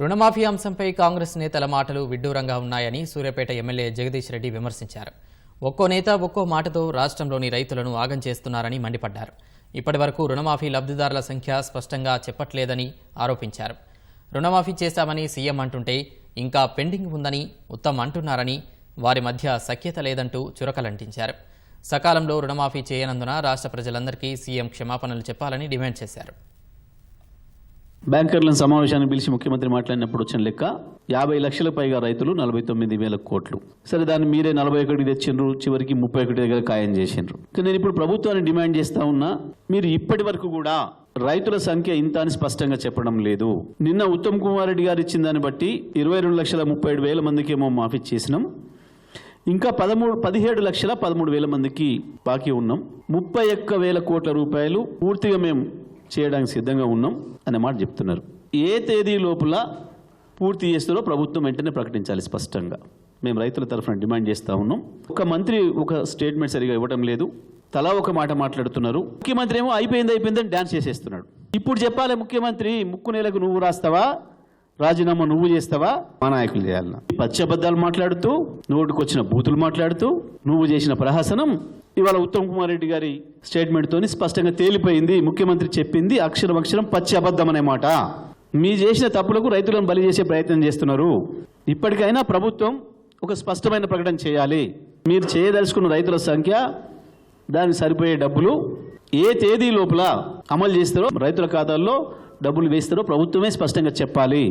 రుణమాఫీ అంశంపై కాంగ్రెస్ నేతల మాటలు విడ్డూరంగా ఉన్నాయని సూర్యాపేట ఎమ్మెల్యే జగదీష్ రెడ్డి విమర్శించారు. ఒక్కో నేత ఒక్కో మాటతో రాష్ట్రంలోని రైతులను ఆగం చేస్తున్నారని మండిపడ్డారు. ఇప్పటి వరకు రుణమాఫీ లబ్ధిదారుల సంఖ్య స్పష్టంగా చెప్పట్లేదని ఆరోపించారు. రుణమాఫీ చేశామని సీఎం అంటుంటే ఇంకా పెండింగ్ ఉందని ఉత్తమ్ అంటున్నారని వారి మధ్య సఖ్యత లేదంటూ చురకలంటించారు. సకాలంలో రుణమాఫీ చేయనందున రాష్ట్ర ప్రజలందరికీ సీఎం క్షమాపణలు చెప్పాలని డిమాండ్ చేశారు. బ్యాంకర్లను సమావేశానికి పిలిచి ముఖ్యమంత్రి మాట్లాడినప్పుడు వచ్చిన లెక్క యాభై లక్షల పైగా రైతులు నలభై తొమ్మిది వేల కోట్లు. సరే దాన్ని మీరే నలభై ఒకటికి తెచ్చిండ్రు చివరికి ముప్పై ఒకటి దగ్గర ఖాయం చేసిండ్రు. నేను ఇప్పుడు ప్రభుత్వాన్ని డిమాండ్ చేస్తా ఉన్నా మీరు ఇప్పటి వరకు కూడా రైతుల సంఖ్య ఇంత అని స్పష్టంగా చెప్పడం లేదు. నిన్న ఉత్తమ్ కుమార్ రెడ్డి గారు ఇచ్చిన దాన్ని బట్టి ఇరవై రెండు లక్షల ముప్పై ఏడు వేల మందికి మాఫీ చేసినాం. ఇంకా పదమూడు పదిహేడు లక్షల పదమూడు వేల మందికి బాకీ ఉన్నాం. ముప్పై ఒక్క వేల కోట్ల రూపాయలు పూర్తిగా మేము చేయడానికి సిద్ధంగా ఉన్నాం అనే మాట చెప్తున్నారు. ఏ తేదీ లోపల పూర్తి చేస్తారో ప్రభుత్వం వెంటనే ప్రకటించాలి స్పష్టంగా. మేము రైతుల తరఫున డిమాండ్ చేస్తా ఉన్నాం. ఒక మంత్రి ఒక స్టేట్మెంట్ సరిగా ఇవ్వడం లేదు. తలా ఒక మాట మాట్లాడుతున్నారు. ముఖ్యమంత్రి ఏమో అయిపోయింది అయిపోయిందని డాన్స్ చేసేస్తున్నాడు. ఇప్పుడు చెప్పాలి ముఖ్యమంత్రి ముక్కు నెలకు నువ్వు రాస్తావా? రాజీనామా నువ్వు చేస్తావా? మా నాయకులు చేయాలన్నా పచ్చి అబద్ధాలు మాట్లాడుతూ నోటుకొచ్చిన బూతులు మాట్లాడుతూ నువ్వు చేసిన ప్రహసనం ఇవాళ ఉత్తమ్ కుమార్ రెడ్డి గారి స్టేట్మెంట్తో స్పష్టంగా తేలిపోయింది. ముఖ్యమంత్రి చెప్పింది అక్షరం అక్షరం పచ్చి అబద్ధం అనే మాట. మీ చేసిన తప్పులకు రైతులను బలి చేసే ప్రయత్నం చేస్తున్నారు. ఇప్పటికైనా ప్రభుత్వం ఒక స్పష్టమైన ప్రకటన చేయాలి. మీరు చేయదలుచుకున్న రైతుల సంఖ్య దానికి సరిపోయే డబ్బులు ఏ తేదీ లోపల అమలు చేస్తారో రైతుల ఖాతాల్లో డబ్బులు వేస్తారో ప్రభుత్వమే స్పష్టంగా చెప్పాలి.